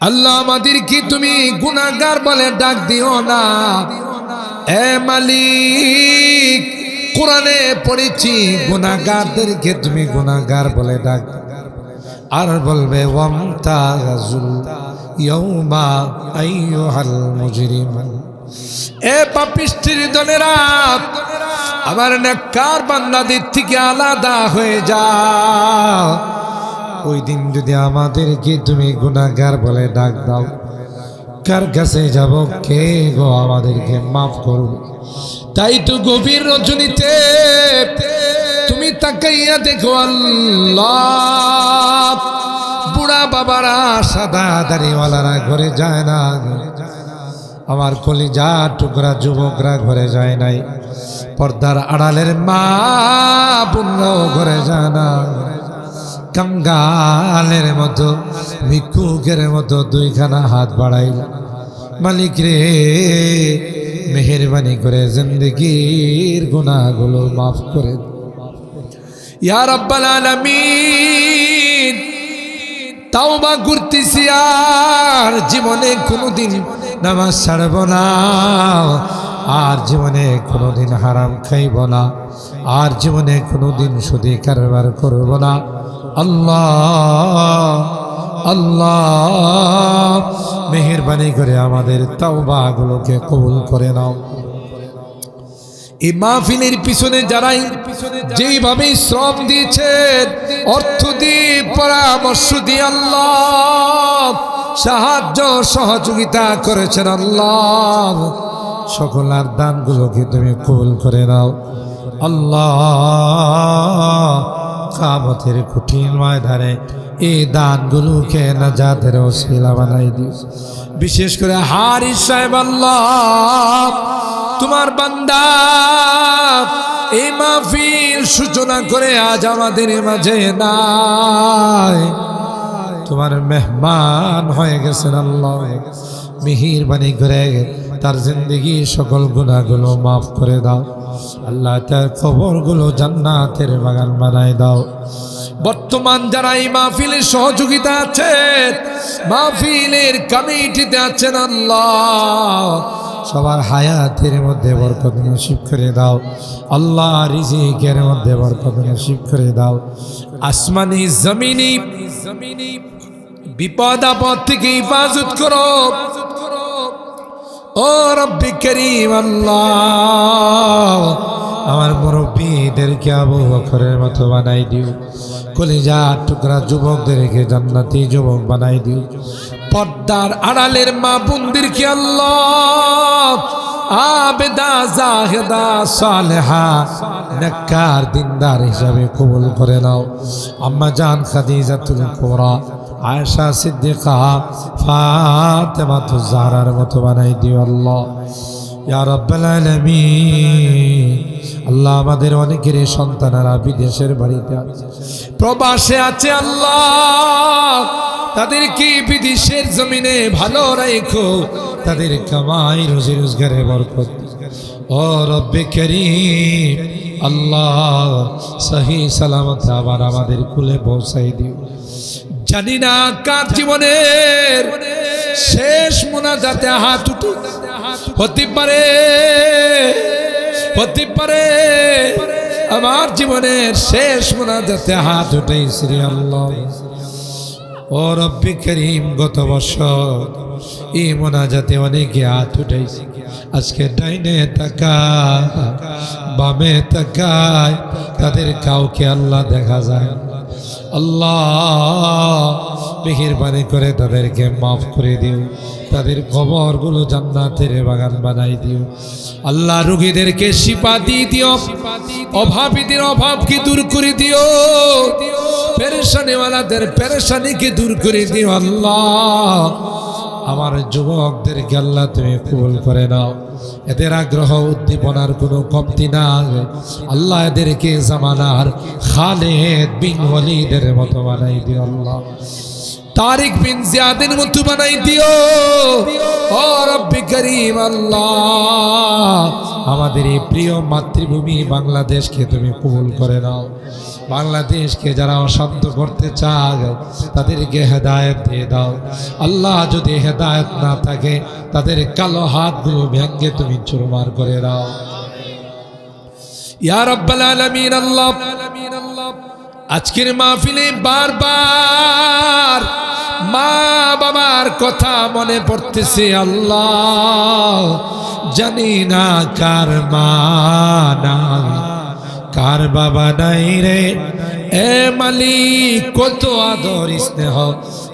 আল্লাহ আমাদের কি তুমি গুনাহগার বলে ডাক দিও না। এ মালিক, কোরআনে পড়েছি, গুনাহগারদেরকে তুমি গুনাহগার বলে ডাক। আর বলবে এ আমার নেককার বান্দাদের থেকে আলাদা হয়ে যাও। ওই দিন যদি আমাদেরকে তুমি গুনাহগার বলে ডাক দাও, কার কাছে যাব? কে গো আমাদেরকে মাফ করবে তাই তো গভীর রজনীতে তুমি তাকাইয়া দেখো আল্লাহ। বুড়া বাবারা, সাদা দাড়িওয়ালারা ঘরে যায় না। আমার কলিজা টুকরা যুবকরা ঘরে যায় নাই। পর্দার আড়ালের মা বোনরাও ঘরে যায় না। কাঙ্গালের মতো, ভিক্ষুকের মতো দুইখানা হাত বাড়াইল মালিক রে, মেহরবানি করে জিন্দগির গুনাহগুলো মাফ করে দে। ইয়া রাব্বাল আলামিন, তাওবা করতেছি আর জীবনে কোনোদিন নামাজ ছাড়ব না, আর জীবনে কোনোদিন হারাম খাইব না, আর জীবনে কোনোদিন সুদী কারবার করব না আল্লাহ আল্লাহ, মেহরবানি করে আমাদের তাওবাগুলোকে কবুল করে নাও। এই মাহফিলের পিছনে যারাই যেইভাবে শ্রম দিয়েছেন অর্থ দিয়ে, পরামর্শ দিয়ে আল্লাহ, সাহায্য, সহযোগিতা করেছেন আল্লাহ, সকল আর দানগুলোকে তুমি কবুল করে নাও। আল্লাহ কামতের কঠিন ময়দানে এই দানগুলোকে না যাদের ওসিলা বানাই দিও। বিশেষ করে হারি সাহেব তোমার বান্দা এই মাহফিল সূচনা করে আজ আমাদের মাঝে নাই। তোমার মেহমান হয়ে গেছেন আল্লাহ। মিহির বাণী করে তার জিন্দগি সকল গুণাগুলো মাফ করে দাও। আল্লাহ তার খবরগুলো জান্নাতের বাগান বানাই দাও। বর্তমান যারা এই মাহফিলের সহযোগিতা আছে, মাহফিলের কমিটিতে আছেন আল্লাহ। সবার হায়াতের মধ্যে বরকত নসিব করে দাও। আল্লাহ রিজিকের মধ্যে বরকত নসিব করে দাও। আসমানি জমিনি জমিনি, বিপদ আপদ থেকে হিফাজত করো। ও রব্বি করিম আল্লাহ, আমার মুরব্বীদেরকে আবু বকরের মতো বানাই দিও। কলিজা টুকরা যুবকদেরকে জান্নাতি যুবক বানাই দিও। পর্দার আড়ালের মা বোনদেরকে আল্লাহ, আবেদা, জাহেদা, সালেহা, নেককার, দিনদার হিসাবে কবুল করে নাও। আম্মা জান খাদিজাতুল কুবরা আয়েশা সিদ্দিকা ফাতেমা তো জারার মতো বানাই দিও আল্লাহ। আল্লাহ আমাদের অনেকের সন্তানেরা বিদেশের বাড়িতে প্রবাসে আছে আল্লাহ। তাদের কি বিদেশের জমিনে ভালো রাখো তাদের কামাই, রোজি রোজগারে বরকত। ও রব্বে করিম, আল্লাহ, সহি সালামত আবার আমাদের কুলে পৌঁছাই দিও। জানি না কার জীবনের শেষ মোনাজাতে হাত উঠে হতে পারে হতে পারে আমার জীবনের শেষ মোনাজাতে হাত উঠে শ্রী আল্লাহ ও রব্বি করিম, গত বছর এই মোনাজাতে অনেকে হাত উঠেছে আজকে ডাইনে তাকায়, বামে তাকায়, তাদের কাউকে আল্লাহ দেখা যায়। আল্লাহ, মেহেরবানি করে তাদেরকে মাফ করে দিও। তাদের কবরগুলো জান্নাতের বাগান বানাই দিও। আল্লাহ রুগীদেরকে শিপা দিয়ে দিও। অভাবীদের অভাবকে দূর করে দিও। পেরেশানিওয়ালাদের পেরেশানিকে দূর করে দিও আল্লাহ। আমার যুবকদেরকে আল্লাহ তুমি কবুল করে নাও। এদের আগ্রহ উদ্দীপনার কোনো কমতি নাই। আল্লাহ এদেরকে জামানার খালেদ বিন ওয়ালিদের মতো বানাই দিও আল্লাহ। তারিক বিন জিয়াদের মতো বানাই দিও। ও রব্বি করিম আল্লাহ। আমাদের এই প্রিয় মাতৃভূমি বাংলাদেশকে তুমি কবুল করে নাও। বাংলাদেশকে যারা অশান্ত করতে চায়, তাদেরকে হেদায়েত দিয়ে দাও। আল্লাহ যদি হেদায়েত না থাকে, তাদের কালো হাতগুলো ভেঙ্গে তুমি চুরমার করে দাও। আজকের মাহফিলে বারবার মা বাবার কথা মনে পড়তেছে, আল্লাহ জানি না কার মা। কার বাবা নাই রে। এ মালিক, কত আদর স্নেহ,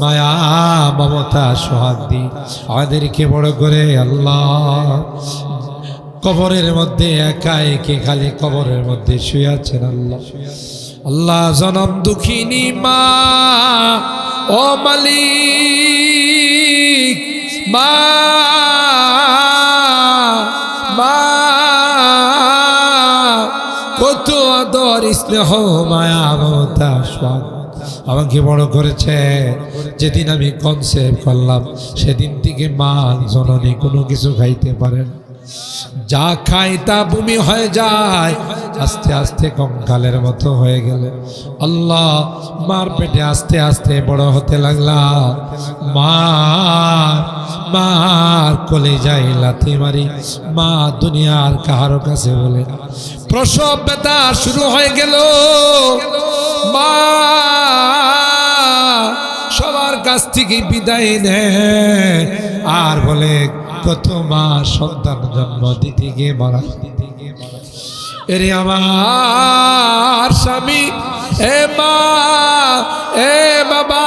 মায়া, মমতা সোহাগ দি আমাদেরকে বড় করে আল্লাহ। কবরের মধ্যে একা, একে খালি কবরের মধ্যে শুয়ে আছেন আল্লাহ। আল্লাহ জনম দুঃখিনী মা। ও মালিক, মা আদর স্নেহ, মায়া মমতা স্বাদ। আমাকে বড় করেছে? যেদিন আমি কনসেপ্ট করলাম সেদিন থেকে মা জননী কোনো কিছু খাইতে পারেন যা খায় তা বমি হয়ে যায়। আস্তে আস্তে কঙ্কালের মতো হয়ে গেলে। আল্লাহ, মার পেটে আস্তে আস্তে বড় হতে লাগলা। মা মার কোলে যাই লাথি মারি। মা দুনিয়ার কাহারো কাছে বলে, প্রসব ব্যথা শুরু হয়ে গেল। মা, সবার কাছ থেকে বিদায় নেয় আর বলে কত মা সন্তান জন্ম দিতে গিয়ে মারা। এরে আমার স্বামী, এ মা, এ বাবা,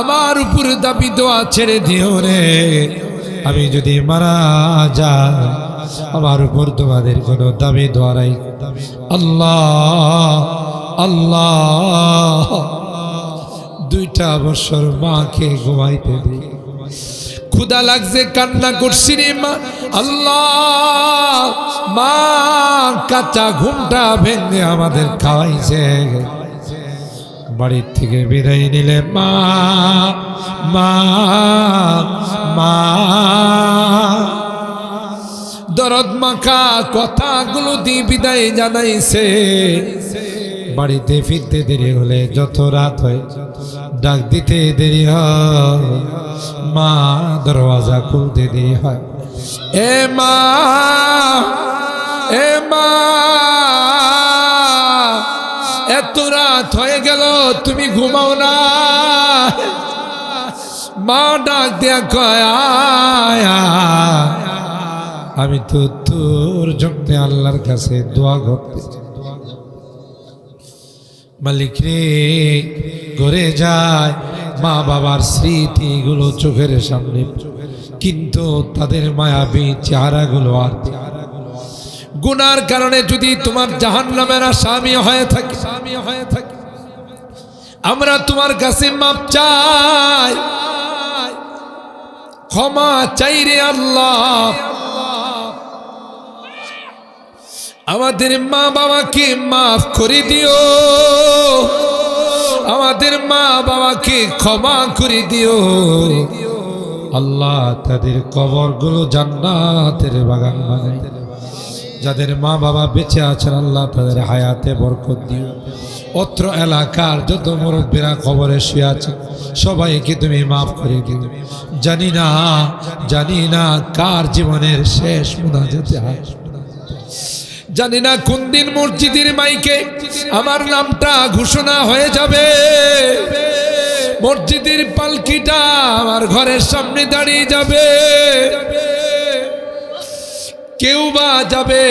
আমার উপর দাবি দোয়া ছেড়ে দিও রে। আমি যদি মারা যাই, আমার উপর তোমাদের কোনো দাবি দোয়া নাই। আল্লাহ আল্লাহ, দুইটা বছর মাকে ঘুমাইতে দিই ক্ষুদা লাগছে, কান্না করছি রে মা। আল্লাহ, মা, কাঁচা ঘুমটা ভেঙে আমাদের খাওয়াইছে। বাড়ির থেকে বিদায় নিলে মা মা মা। দরদ মাখা কথাগুলো দিয়ে বিদায় জানাইছে। বাড়িতে ফিরতে দেরি হলে যত রাত হয়, ডাক দিতে দেরি হয়। মা দরওয়াজা খুলতে দেরি হয়। এ মা এ মা, এত রাত হয়ে গেল, তুমি ঘুমাও না। মা ডাক দেয়া কয়। আমি তো তোর জন্য আল্লাহর কাছে দোয়া করতে মালিক রে, ঘরে যায় মা বাবার স্মৃতিগুলো চোখের সামনে। কিন্তু তাদের মায়াবী চেহারাগুলো আর গুনার কারণে যদি তোমার জাহান নামের স্বামী হয়ে থাকে স্বামী হয়ে থাকে, আমরা তোমার কাছে মাপ চাই। ক্ষমা চাই রে আল্লাহ। আমাদের মা বাবাকে মাফ করে দিও। আমাদের মা বাবাকে ক্ষমা করে দিও। আল্লাহ তাদের কবরগুলো জান্নাতের বাগান বানাই যাদের মা বাবা বেঁচে আছেন, আল্লাহ তাদের হায়াতে বরকত দিও। অত্র এলাকার যত মুরব্বীরা খবরে শুয়ে আছে, সবাইকে তুমি মাফ করে দিও। জানি না জানি না কার জীবনের শেষ মুনাজাতে হয় জানি না কোন দিন মসজিদের মাইকে আমার নামটা ঘোষণা হয়ে যাবে। মসজিদের পালকিটা আমার ঘরের সামনে দাঁড়িয়ে যাবে। কেউ বা যাবে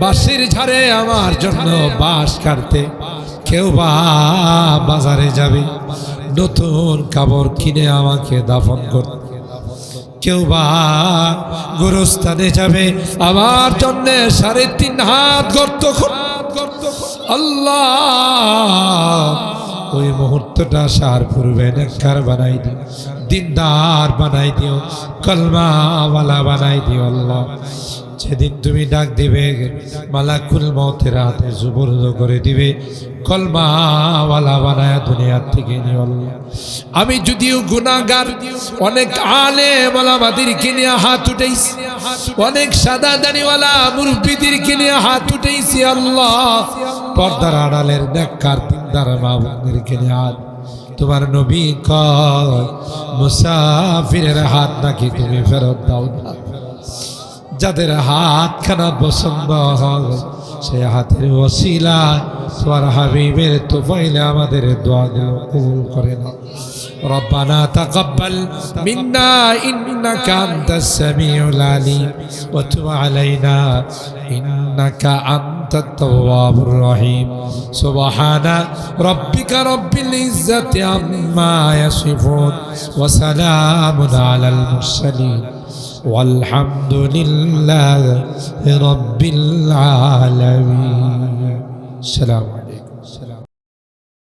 বাঁশির ঝাড়ে আমার জন্য বাঁশ কাটতে। কেউ বা বাজারে যাবে, নতুন কাপড় কিনে আমাকে দাফন করতে। কেউ বা গোরস্থানে যাবে, আমার জন্য সাড়ে তিন হাত গর্ত আল্লাহ, ওই মুহূর্তটা সার পূর্বে নেককার বানাই দিও, দিনদার বানাই দিও, কলমাওয়ালা বানাই দিও আল্লাহ। সেদিন তুমি ডাক দিবে, মালাকুল মতের হাতে সুবর্দ করে দিবে, কলমাওয়ালা বানায় দুনিয়ার থেকে নিয়ে। আমি যদিও গুণাগার অনেক আলে বলাবাদির কিনে হাত উঠেছি অনেক সাদা দাড়িওয়ালা মুরব্বীদের নিয়ে হাত উঠেছি আল্লাহ। পর্দার আড়ালের নেককার দিনদার মা বোনদের কিনে হাত। তোমার নবী কয় হাত নাকি তুমি ফেরত দাও না? যাদের হাত খানা পছন্দ হয়, সে হাতের ওসিলা তোমার হাবিবের তো পাইলে আমাদের দোয়াগুলো কবুল করে না ربنا تقبل منا إنك أنت السميع العليم وتب علينا إنك أنت التواب الرحيم سبحان ربك رب العزة عما يصفون وسلام على المرسلين والحمد لله رب العالمين സലാം.